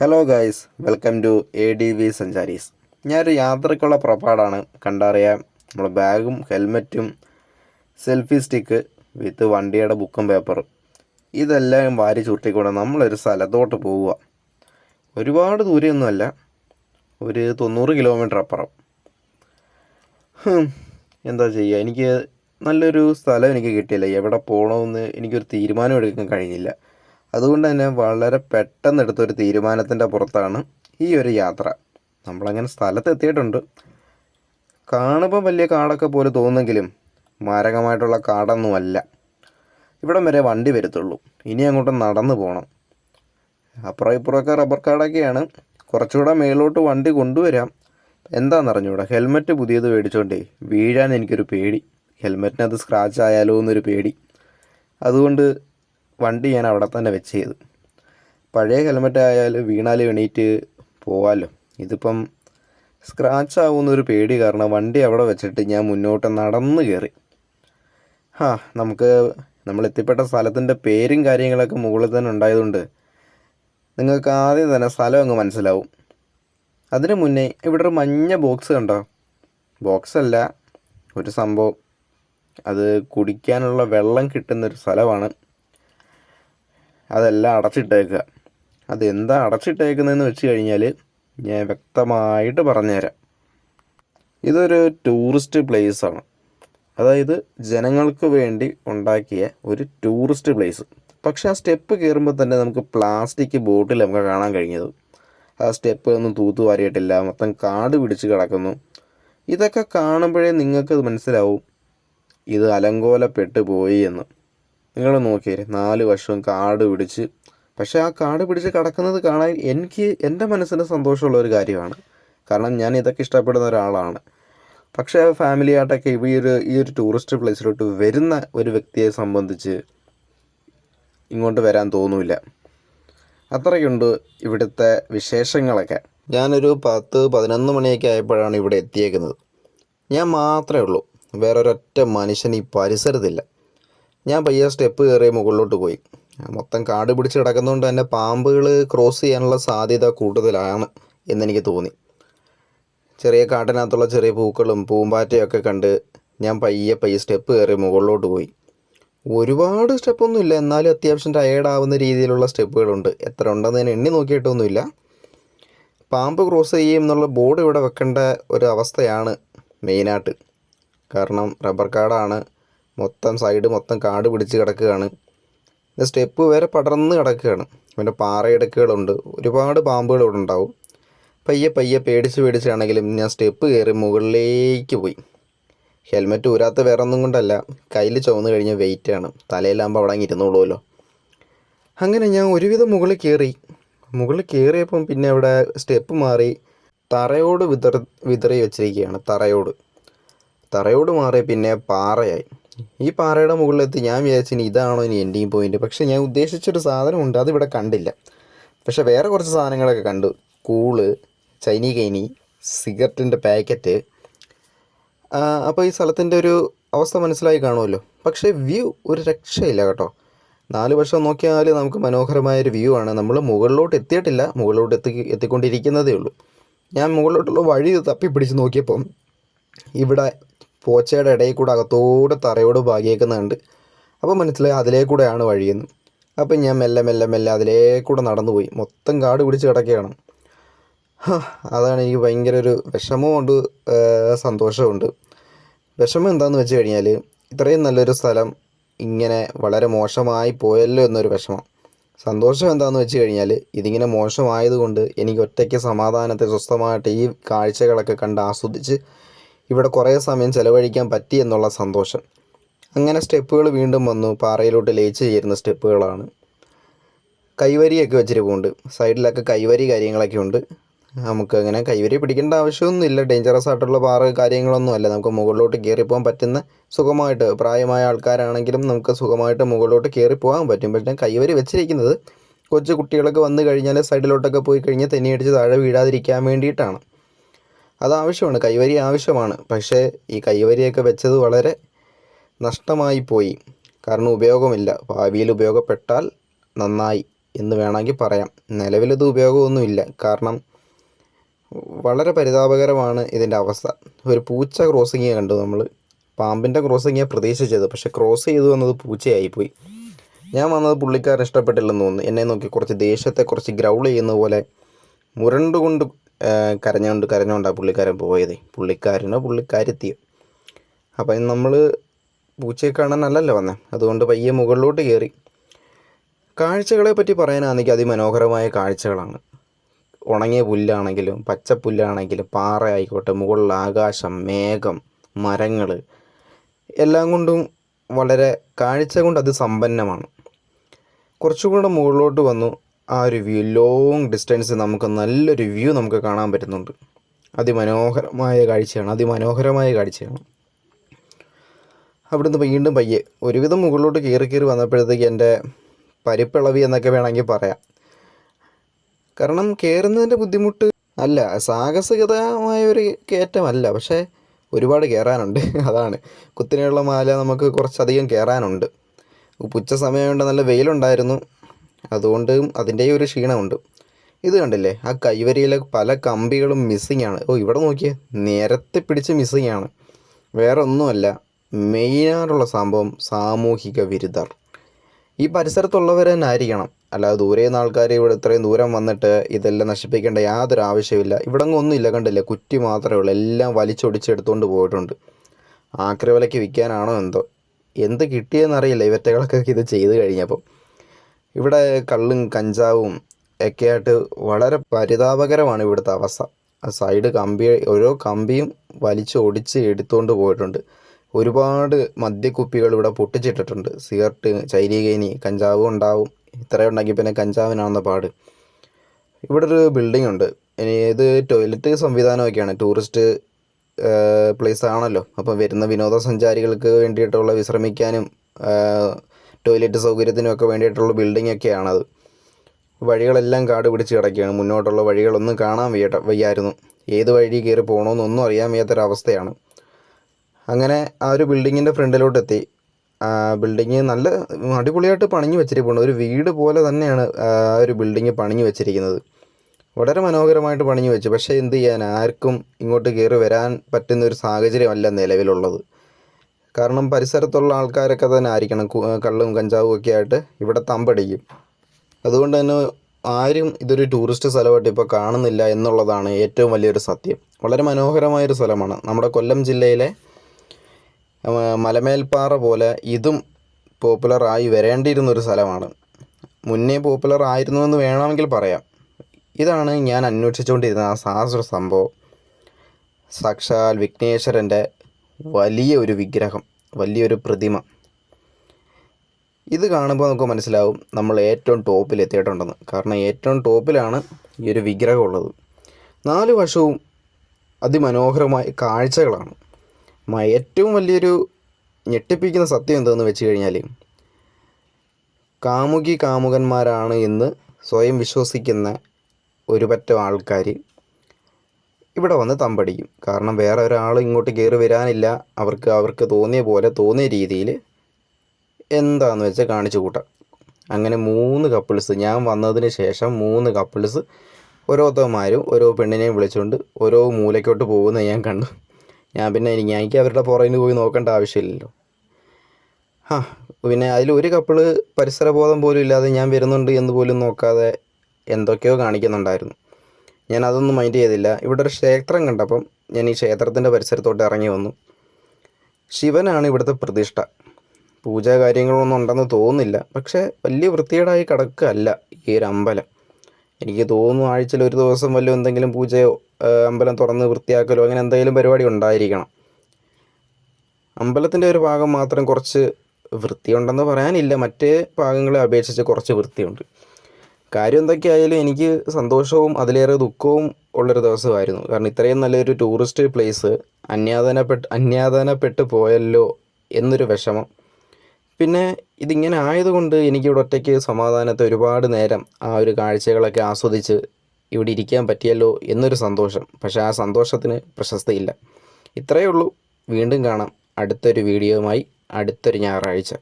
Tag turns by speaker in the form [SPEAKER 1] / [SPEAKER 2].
[SPEAKER 1] Hello guys welcome to A D V Sancharis ഞാനൊരു യാത്രയ്ക്കുള്ള പുറപ്പാടാണ്. കണ്ടറിയാം നമ്മൾ ബാഗും ഹെൽമറ്റും സെൽഫി സ്റ്റിക്ക് വിത്ത് വണ്ടിയുടെ ബുക്കും പേപ്പറും. ഇതെല്ലാം വാരി ചുരുട്ടിക്കൊണ്ട് നമ്മളൊരു സ്ഥലത്തോട്ട് പോവുക. ഒരുപാട് ദൂരെയൊന്നുമല്ല ഒരു തൊണ്ണൂറ് കിലോമീറ്റർ അപ്പുറം. എന്താ ചെയ്യുക? എനിക്ക് നല്ലൊരു സ്ഥലം എനിക്ക് കിട്ടിയില്ല. എവിടെ പോകണമെന്ന് എനിക്കൊരു തീരുമാനം എടുക്കാൻ കഴിഞ്ഞില്ല. അതുകൊണ്ട് തന്നെ വളരെ പെട്ടെന്ന് എടുത്തൊരു തീരുമാനത്തിന്റെ പുറത്താണ് ഈ ഒരു യാത്ര. നമ്മളങ്ങനെ സ്ഥലത്ത് എത്തിയിട്ടുണ്ട് കാണുമ്പോൾ വലിയ കാടൊക്കെ പോലെ തോന്നുമെങ്കിലും മാരകമായിട്ടുള്ള കാടൊന്നുമല്ല. ഇവിടം വരെ വണ്ടി വരത്തുള്ളൂ. ഇനി അങ്ങോട്ട് നടന്നു പോകണം അപ്പുറം ഇപ്പുറമൊക്കെ റബ്ബർ കാടൊക്കെയാണ്. കുറച്ചുകൂടെ മേലോട്ട് വണ്ടി കൊണ്ടുവരാം. എന്താണെന്നറിഞ്ഞൂടാ? ഹെൽമെറ്റ് പുതിയത് മേടിച്ചോണ്ടേ വീഴാൻ എനിക്കൊരു പേടി. ഹെൽമെറ്റിനത് സ്ക്രാച്ച് ആയാലോ എന്നൊരു പേടി. അതുകൊണ്ട് വണ്ടി ഞാൻ അവിടെ തന്നെ വെച്ച് ചെയ്തു. പഴയ ഹെൽമെറ്റ് ആയാലും വീണാൽ എണീറ്റ് പോവാമല്ലോ ഇതിപ്പം സ്ക്രാച്ച് ആവുമെന്നൊരു പേടി കാരണം വണ്ടി അവിടെ വെച്ചിട്ട് ഞാൻ മുന്നോട്ട് നടന്നു കയറി ഹാ നമുക്ക് നമ്മൾ എത്തിപ്പെട്ട സ്ഥലത്തിന്റെ പേരും കാര്യങ്ങളൊക്കെ മുകളിൽ തന്നെ ഉണ്ടായതുകൊണ്ട് നിങ്ങൾക്ക് ആദ്യം തന്നെ സ്ഥലം അങ്ങ് മനസ്സിലാവും. അതിനു മുന്നേ ഇവിടെ ഒരു മഞ്ഞ ബോക്സ് കണ്ടോ? ബോക്സ് അല്ല ഒരു സംഭവം. അത് കുടിക്കാനുള്ള വെള്ളം കിട്ടുന്നൊരു സ്ഥലമാണ്. അതെല്ലാം അടച്ചിട്ടേക്കുക. അതെന്താ അടച്ചിട്ടേക്കുന്നതെന്ന് വെച്ച് കഴിഞ്ഞാൽ ഞാൻ വ്യക്തമായിട്ട് പറഞ്ഞുതരാം. ഇതൊരു ടൂറിസ്റ്റ് പ്ലേസ് ആണ്. അതായത് ജനങ്ങൾക്ക് വേണ്ടി ഉണ്ടാക്കിയ ഒരു ടൂറിസ്റ്റ് പ്ലേസ് പക്ഷേ ആ സ്റ്റെപ്പ് കയറുമ്പോൾ തന്നെ നമുക്ക് പ്ലാസ്റ്റിക് ബോട്ടിൽ നമുക്ക് കാണാൻ കഴിഞ്ഞത്. ആ സ്റ്റെപ്പ് ഒന്നും തൂത്തുവാരിയിട്ടില്ല മൊത്തം കാട് പിടിച്ച് കിടക്കുന്നു. ഇതൊക്കെ കാണുമ്പോഴേ നിങ്ങൾക്ക് മനസ്സിലാവും. ഇത് അലങ്കോലപ്പെട്ടു പോയി എന്ന്. നിങ്ങൾ നോക്കിയേ നാല് വർഷവും കാട് പിടിച്ച്. പക്ഷേ ആ കാട് പിടിച്ച് കിടക്കുന്നത് കാണാൻ എനിക്ക് എന്റെ മനസ്സിന് സന്തോഷമുള്ള ഒരു കാര്യമാണ്. കാരണം ഞാൻ ഇതൊക്കെ ഇഷ്ടപ്പെടുന്ന ഒരാളാണ്. പക്ഷേ ഫാമിലി ആയിട്ടൊക്കെ ഈ ഒരു ഈ ഒരു ടൂറിസ്റ്റ് പ്ലേസിലോട്ട് വരുന്ന ഒരു വ്യക്തിയെ സംബന്ധിച്ച് ഇങ്ങോട്ട് വരാൻ തോന്നില്ല. അത്രയ്ക്കുണ്ട് ഇവിടുത്തെ വിശേഷങ്ങളൊക്കെ. ഞാനൊരു പത്ത് പതിനൊന്ന് മണിയൊക്കെ ആയപ്പോഴാണ് ഇവിടെ എത്തിയേക്കുന്നത്. ഞാൻ മാത്രമേ ഉള്ളൂ. വേറൊരൊറ്റ മനുഷ്യൻ ഈ പരിസരത്തില്ല. ഞാൻ പയ്യെ സ്റ്റെപ്പ് കയറി മുകളിലോട്ട് പോയി. മൊത്തം കാട് പിടിച്ച് കിടക്കുന്നതുകൊണ്ട് തന്നെ പാമ്പുകൾ ക്രോസ് ചെയ്യാനുള്ള സാധ്യത കൂടുതലാണ് എന്നെനിക്ക് തോന്നി. ചെറിയ കാട്ടിനകത്തുള്ള ചെറിയ പൂക്കളും പൂമ്പാറ്റയൊക്കെ കണ്ട് ഞാൻ പയ്യെ പയ്യെ സ്റ്റെപ്പ് കയറി മുകളിലോട്ട് പോയി. ഒരുപാട് സ്റ്റെപ്പൊന്നും ഇല്ല. എന്നാലും അത്യാവശ്യം ടയേർഡാവുന്ന രീതിയിലുള്ള സ്റ്റെപ്പുകളുണ്ട്. എത്ര ഉണ്ടെന്ന് ഞാൻ എണ്ണി നോക്കിയിട്ടൊന്നുമില്ല. പാമ്പ് ക്രോസ് ചെയ്യും എന്നുള്ള ബോർഡ് ഇവിടെ വെക്കേണ്ട ഒരു അവസ്ഥയാണ് മെയിനായിട്ട് കാരണം റബ്ബർ കാടാണ്. മൊത്തം സൈഡ് മൊത്തം കാട് പിടിച്ച് കിടക്കുകയാണ്. ഇത് സ്റ്റെപ്പ് വരെ പടർന്ന് കിടക്കുകയാണ്. പിന്നെ പാറയിടുക്കുകളുണ്ട്. ഒരുപാട് പാമ്പുകൾ ഇവിടെ ഉണ്ടാവും. പയ്യെ പയ്യെ പേടിച്ച് പേടിച്ചാണെങ്കിലും ഞാൻ സ്റ്റെപ്പ് കയറി മുകളിലേക്ക് പോയി. ഹെൽമെറ്റ് ഊരാത്ത വേറെ ഒന്നും കൊണ്ടല്ല. കയ്യിൽ ചുവന്ന് കഴിഞ്ഞ വെയിറ്റാണ് തലയിലാകുമ്പോൾ അവിടെ അങ്ങ് ഇരുന്നോളുമല്ലോ. അങ്ങനെ ഞാൻ ഒരുവിധം മുകളിൽ കയറി. മുകളിൽ കയറിയപ്പം പിന്നെ അവിടെ സ്റ്റെപ്പ് മാറി തറയോട് വിതർ വിതറി വെച്ചിരിക്കുകയാണ്. തറയോട്. തറയോട് മാറി പിന്നെ പാറയായി. ഈ പാറയുടെ മുകളിലെത്തി. ഞാൻ വിചാരിച്ചു ഇനി ഇതാണോ ഇനി എൻഡിങ് പോയിന്റ് പക്ഷേ ഞാൻ ഉദ്ദേശിച്ചൊരു സാധനമുണ്ട്. അതിവിടെ കണ്ടില്ല. പക്ഷേ വേറെ കുറച്ച് സാധനങ്ങളൊക്കെ കണ്ടു. കൂൾ ചൈനീ കൈനി സിഗരറ്റിന്റെ പാക്കറ്റ്. അപ്പോൾ ഈ സ്ഥലത്തിന്റെ ഒരു അവസ്ഥ മനസ്സിലായി കാണുമല്ലോ. പക്ഷേ വ്യൂ ഒരു രക്ഷയില്ല കേട്ടോ. നാല് വർഷം നോക്കിയാൽ നമുക്ക് മനോഹരമായൊരു വ്യൂ ആണ്. നമ്മൾ മുകളിലോട്ട് എത്തിയിട്ടില്ല. മുകളിലോട്ട് എത്തി എത്തിക്കൊണ്ടിരിക്കുന്നതേ ഉള്ളൂ. ഞാൻ മുകളിലോട്ടുള്ള വഴി തപ്പി പിടിച്ച് നോക്കിയപ്പം ഇവിടെ പോച്ചയുടെ ഇടയിൽ കൂടെ അകത്തോട് തറയോട് ഭാഗിയേക്കുന്നുണ്ട് അപ്പോൾ മനസ്സിലായി അതിലേ കൂടെയാണ് വഴിയെന്ന്. അപ്പം ഞാൻ മെല്ലെ മെല്ലെ മെല്ലെ അതിലേ കൂടെ നടന്നു പോയി മൊത്തം കാട് പിടിച്ച് കിടക്കുകയാണ്. അതാണ് എനിക്ക് ഭയങ്കര ഒരു വിഷമമുണ്ട് സന്തോഷമുണ്ട് വിഷമം എന്താണെന്ന് വെച്ച് കഴിഞ്ഞാൽ ഇത്രയും നല്ലൊരു സ്ഥലം ഇങ്ങനെ വളരെ മോശമായി പോയല്ലോ എന്നൊരു വിഷമം. സന്തോഷം എന്താണെന്ന് വെച്ച് കഴിഞ്ഞാൽ ഇതിങ്ങനെ മോശമായതുകൊണ്ട് എനിക്ക് ഒറ്റയ്ക്ക് സമാധാനത്തെ സ്വസ്ഥമായിട്ട് ഈ കാഴ്ചകളൊക്കെ കണ്ട് ആസ്വദിച്ച് ഇവിടെ കുറേ സമയം ചിലവഴിക്കാൻ പറ്റി എന്നുള്ള സന്തോഷം. അങ്ങനെ സ്റ്റെപ്പുകൾ വീണ്ടും വന്നു. പാറയിലോട്ട് ലയിച്ച് ചേരുന്ന സ്റ്റെപ്പുകളാണ്. കൈവരിയൊക്കെ വെച്ചിരിപ്പുണ്ട്. സൈഡിലൊക്കെ കൈവരി കാര്യങ്ങളൊക്കെ ഉണ്ട്. നമുക്ക് അങ്ങനെ കൈവരി പിടിക്കേണ്ട ആവശ്യമൊന്നുമില്ല. ഡേഞ്ചറസ് ആയിട്ടുള്ള പാറ കാര്യങ്ങളൊന്നും അല്ല. നമുക്ക് മുകളിലോട്ട് കയറിപ്പോകാൻ പറ്റുന്ന സുഖമായിട്ട് പ്രായമായ ആൾക്കാരാണെങ്കിലും നമുക്ക് സുഖമായിട്ട് മുകളിലോട്ട് കയറിപ്പോകാൻ പറ്റും. പക്ഷേ കൈവരി വെച്ചിരിക്കുന്നത് കൊച്ചു കുട്ടികളൊക്കെ വന്നു കഴിഞ്ഞാൽ സൈഡിലോട്ടൊക്കെ പോയി കഴിഞ്ഞാൽ തെന്നിയടിച്ച് താഴെ വീഴാതിരിക്കാൻ വേണ്ടിയിട്ടാണ്. അത് ആവശ്യമാണ് കൈവരി ആവശ്യമാണ്. പക്ഷേ ഈ കൈവരിയൊക്കെ വെച്ചത് വളരെ നഷ്ടമായി പോയി കാരണം ഉപയോഗമില്ല. ഭാവിയിൽ ഉപയോഗപ്പെട്ടാൽ നന്നായി എന്ന് വേണമെങ്കിൽ പറയാം. നിലവിലിത് ഉപയോഗമൊന്നുമില്ല. കാരണം വളരെ പരിതാപകരമാണ് ഇതിന്റെ അവസ്ഥ. ഒരു പൂച്ച ക്രോസിങ് കണ്ടു നമ്മൾ. പാമ്പിന്റെ ക്രോസിങ് പ്രതീക്ഷിച്ചത്. പക്ഷേ ക്രോസ് ചെയ്തു വന്നത് പൂച്ചയായിപ്പോയി. ഞാൻ വന്നത് പുള്ളിക്കാരൻ ഇഷ്ടപ്പെട്ടില്ലെന്ന് തോന്നുന്നു. എന്നെ നോക്കി കുറച്ച് ദേഷ്യത്തെ കുറച്ച് ഗ്രൗൾ ചെയ്യുന്ന പോലെ മുരണ്ടുകൊണ്ട് കരഞ്ഞുകൊണ്ട് കരഞ്ഞുകൊണ്ടാണ് പുള്ളിക്കാരൻ പോയത്. പുള്ളിക്കാരനോ പുള്ളിക്കാരെത്തിയോ അപ്പം നമ്മൾ പൂച്ചയെ കാണാനല്ലല്ലോ വന്നത് അതുകൊണ്ട് പയ്യെ മുകളിലോട്ട് കയറി കാഴ്ചകളെ പറ്റി പറയാനാണെങ്കിൽ അതിമനോഹരമായ കാഴ്ചകളാണ്. ഉണങ്ങിയ പുല്ലാണെങ്കിലും പച്ച പുല്ലാണെങ്കിലും പാറ ആയിക്കോട്ടെ മുകളിൽ ആകാശം മേഘം മരങ്ങൾ എല്ലാം കൊണ്ടും വളരെ കാഴ്ച കൊണ്ട് അത് സമ്പന്നമാണ്. കുറച്ചുകൂടെ മുകളിലോട്ട് വന്നു. ആ ഒരു വ്യൂ ലോങ് ഡിസ്റ്റൻസ് നമുക്ക് നല്ലൊരു വ്യൂ നമുക്ക് കാണാൻ പറ്റുന്നുണ്ട്. അതിമനോഹരമായ കാഴ്ചയാണ് അതിമനോഹരമായ കാഴ്ചയാണ്. അവിടുന്ന് വീണ്ടും പയ്യെ ഒരുവിധം മുകളിലോട്ട് കയറി കയറി വന്നപ്പോഴത്തേക്ക് എന്റെ പരിപ്പിളവി എന്നൊക്കെ വേണമെങ്കിൽ പറയാം. കാരണം കയറുന്നതിന്റെ ബുദ്ധിമുട്ട് അല്ല സാഹസികതമായ ഒരു കയറ്റമല്ല പക്ഷേ ഒരുപാട് കയറാനുണ്ട് അതാണ്. കുത്തിനെയുള്ള മാല നമുക്ക് കുറച്ചധികം കയറാനുണ്ട് ഉച്ച സമയമുണ്ട് നല്ല വെയിലുണ്ടായിരുന്നു. അതുകൊണ്ട് അതിന്റെയും ഒരു ക്ഷീണമുണ്ട്. ഇത് കണ്ടില്ലേ? ആ കൈവരിയിലെ പല കമ്പികളും മിസ്സിങ് ആണ്. ഓ ഇവിടെ നോക്കിയേ. നേരത്തെ പിടിച്ച് മിസ്സിങ് ആണ്. വേറെ ഒന്നുമല്ല മെയിനായിട്ടുള്ള സംഭവം സാമൂഹിക വിരുദ്ധർ. ഈ പരിസരത്തുള്ളവർ തന്നെ ആയിരിക്കണം. അല്ലാതെ ദൂരെ നിന്ന് ആൾക്കാർ ഇവിടെ ഇത്രയും ദൂരം വന്നിട്ട് ഇതെല്ലാം നശിപ്പിക്കേണ്ട യാതൊരു ആവശ്യമില്ല ഇവിടെ അങ്ങ് ഒന്നുമില്ല കണ്ടില്ലേ? കുറ്റി മാത്രമേ ഉള്ളൂ. എല്ലാം വലിച്ചൊടിച്ചെടുത്തുകൊണ്ട് പോയിട്ടുണ്ട്. ആക്രി വിലയ്ക്ക് വിൽക്കാനാണോ എന്തോ? എന്ത് കിട്ടിയെന്നറിയില്ല. ഇവറ്റകളൊക്കെ ഇത് ചെയ്ത് കഴിഞ്ഞപ്പം. ഇവിടെ കള്ളും കഞ്ചാവും ഒക്കെ ആയിട്ട് വളരെ പരിതാപകരമാണ് ഇവിടുത്തെ അവസ്ഥ. സൈഡ് കമ്പി ഓരോ കമ്പിയും വലിച്ച് ഒടിച്ച് എടുത്തുകൊണ്ട് പോയിട്ടുണ്ട്. ഒരുപാട് മദ്യക്കുപ്പികൾ ഇവിടെ പൊട്ടിച്ചിട്ടിട്ടുണ്ട്. സിഗരറ്റ് ചൈനീകേനി കഞ്ചാവും ഉണ്ടാവും. ഇത്രയും ഉണ്ടെങ്കിൽ പിന്നെ കഞ്ചാവിനാണെന്ന പാട്. ഇവിടെ ഒരു ബിൽഡിംഗ് ഉണ്ട്. ഇനി ഇത് ടോയ്ലറ്റ് സംവിധാനമൊക്കെയാണ്. ടൂറിസ്റ്റ് പ്ലേസ് ആണല്ലോ. അപ്പം വരുന്ന വിനോദസഞ്ചാരികൾക്ക് വേണ്ടിയിട്ടുള്ള വിശ്രമിക്കാനും ടോയ്ലറ്റ് സൗകര്യത്തിനും ഒക്കെ വേണ്ടിയിട്ടുള്ള ബിൽഡിംഗ് ഒക്കെയാണത് വഴികളെല്ലാം കാട് പിടിച്ച് കിടക്കുകയാണ്. മുന്നോട്ടുള്ള വഴികളൊന്നും കാണാൻ വയ്യട്ട വയ്യായിരുന്നു. ഏത് വഴി കയറി പോകണമെന്നൊന്നും അറിയാൻ വയ്യാത്തൊരവസ്ഥയാണ്. അങ്ങനെ ആ ഒരു ബിൽഡിങ്ങിന്റെ ഫ്രണ്ടിലോട്ട് എത്തി ബിൽഡിങ് നല്ല അടിപൊളിയായിട്ട് പണിഞ്ഞു വെച്ചിരിപ്പുണ്ട്. ഒരു വീട് പോലെ തന്നെയാണ് ആ ഒരു ബിൽഡിങ് പണിഞ്ഞു വെച്ചിരിക്കുന്നത്. വളരെ മനോഹരമായിട്ട് പണിഞ്ഞു വെച്ചു. പക്ഷേ എന്ത് ചെയ്യാൻ ആർക്കും ഇങ്ങോട്ട് കയറി വരാൻ പറ്റുന്ന ഒരു സാഹചര്യമല്ല നിലവിലുള്ളത്. കാരണം പരിസരത്തുള്ള ആൾക്കാരൊക്കെ തന്നെ ആയിരിക്കണം. കള്ളും കഞ്ചാവും ഒക്കെ ആയിട്ട് ഇവിടെ തമ്പടിക്കും. അതുകൊണ്ട് തന്നെ ആരും ഇതൊരു ടൂറിസ്റ്റ് സ്ഥലമായിട്ട് ഇപ്പോൾ കാണുന്നില്ല എന്നുള്ളതാണ് ഏറ്റവും വലിയൊരു സത്യം. വളരെ മനോഹരമായൊരു സ്ഥലമാണ്. നമ്മുടെ കൊല്ലം ജില്ലയിലെ മലമേൽപ്പാറ പോലെ ഇതും പോപ്പുലറായി വരേണ്ടിയിരുന്നൊരു സ്ഥലമാണ്. മുന്നേ പോപ്പുലർ ആയിരുന്നു എന്ന് വേണമെങ്കിൽ പറയാം. ഇതാണ് ഞാൻ അന്വേഷിച്ചുകൊണ്ടിരുന്ന ആ സാഹസ സംഭവം. സാക്ഷാൽ വിഘ്നേശ്വരന്റെ വലിയ ഒരു വിഗ്രഹം വലിയൊരു പ്രതിമ. ഇത് കാണുമ്പോൾ നമുക്ക് മനസ്സിലാവും നമ്മൾ ഏറ്റവും ടോപ്പിൽ എത്തിയിട്ടുണ്ടെന്ന്. കാരണം ഏറ്റവും ടോപ്പിലാണ് ഈ ഒരു വിഗ്രഹം ഉള്ളത്. നാല് വശവും അതിമനോഹരമായ കാഴ്ചകളാണ്. ഏറ്റവും വലിയൊരു ഞെട്ടിപ്പിക്കുന്ന സത്യം എന്തെന്ന് വെച്ച് കഴിഞ്ഞാൽ കാമുകി കാമുകന്മാരാണ് എന്ന് സ്വയം വിശ്വസിക്കുന്ന ഒരു പറ്റം ആൾക്കാർ ഇവിടെ വന്ന് തമ്പടിക്കും. കാരണം വേറെ ഒരാൾ ഇങ്ങോട്ട് കയറി വരാനില്ല. അവർക്ക് അവർക്ക് തോന്നിയ പോലെ തോന്നിയ രീതിയിൽ എന്താന്ന് വെച്ചാൽ കാണിച്ചു കൂട്ടാം. അങ്ങനെ മൂന്ന് കപ്പിൾസ് ഞാൻ വന്നതിന് ശേഷം മൂന്ന് കപ്പിൾസ് ഓരോരുത്തന്മാരും ഓരോ പെണ്ണിനെയും വിളിച്ചുകൊണ്ട് ഓരോ മൂലയ്ക്കോട്ട് പോകുന്നത് ഞാൻ കണ്ടു. ഞാൻ പിന്നെ എനിക്ക് അവരുടെ പുറകിന് പോയി നോക്കേണ്ട ആവശ്യമില്ലല്ലോ. ആ പിന്നെ അതിൽ ഒരു കപ്പിൾ പരിസരബോധം പോലും ഇല്ലാതെ ഞാൻ വരുന്നുണ്ട് എന്ന് പോലും നോക്കാതെ എന്തൊക്കെയോ കാണിക്കുന്നുണ്ടായിരുന്നു. ഞാൻ അതൊന്നും മൈൻഡ് ചെയ്തില്ല. ഇവിടെ ഒരു ക്ഷേത്രം കണ്ടപ്പം ഞാൻ ഈ ക്ഷേത്രത്തിന്റെ പരിസരത്തോട്ട് ഇറങ്ങി വന്നു. ശിവനാണ് ഇവിടുത്തെ പ്രതിഷ്ഠ. പൂജാ കാര്യങ്ങളൊന്നും ഉണ്ടെന്ന് തോന്നുന്നില്ല. പക്ഷേ വലിയ വൃത്തികേടായി കിടക്കുകയല്ല ഈ ഒരു അമ്പലം. എനിക്ക് തോന്നുന്നു ആഴ്ചയിൽ ഒരു ദിവസം വല്ലതും എന്തെങ്കിലും പൂജയോ അമ്പലം തുറന്ന് വൃത്തിയാക്കലോ അങ്ങനെ എന്തെങ്കിലും പരിപാടി ഉണ്ടായിരിക്കണം. അമ്പലത്തിന്റെ ഒരു ഭാഗം മാത്രം കുറച്ച് വൃത്തിയുണ്ടെന്ന് പറയാനില്ല. മറ്റേ ഭാഗങ്ങളെ അപേക്ഷിച്ച് കുറച്ച് വൃത്തിയുണ്ട്. കാര്യം എന്തൊക്കെയായാലും എനിക്ക് സന്തോഷവും അതിലേറെ ദുഃഖവും ഉള്ളൊരു ദിവസമായിരുന്നു. കാരണം ഇത്രയും നല്ലൊരു ടൂറിസ്റ്റ് പ്ലേസ് അന്യാദനപ്പെട്ട് അന്യാദനപ്പെട്ട് പോയല്ലോ എന്നൊരു വിഷമം. പിന്നെ ഇതിങ്ങനെ ആയതുകൊണ്ട് എനിക്കിവിടെ ഒറ്റയ്ക്ക് സമാധാനത്തെ ഒരുപാട് നേരം ആ ഒരു കാഴ്ചകളൊക്കെ ആസ്വദിച്ച് ഇവിടെ ഇരിക്കാൻ പറ്റിയല്ലോ എന്നൊരു സന്തോഷം. പക്ഷേ ആ സന്തോഷത്തിന് പ്രശസ്തിയില്ല. ഇത്രയേ ഉള്ളൂ. വീണ്ടും കാണാം. അടുത്തൊരു വീഡിയോയുമായി അടുത്തൊരു ഞായറാഴ്ച.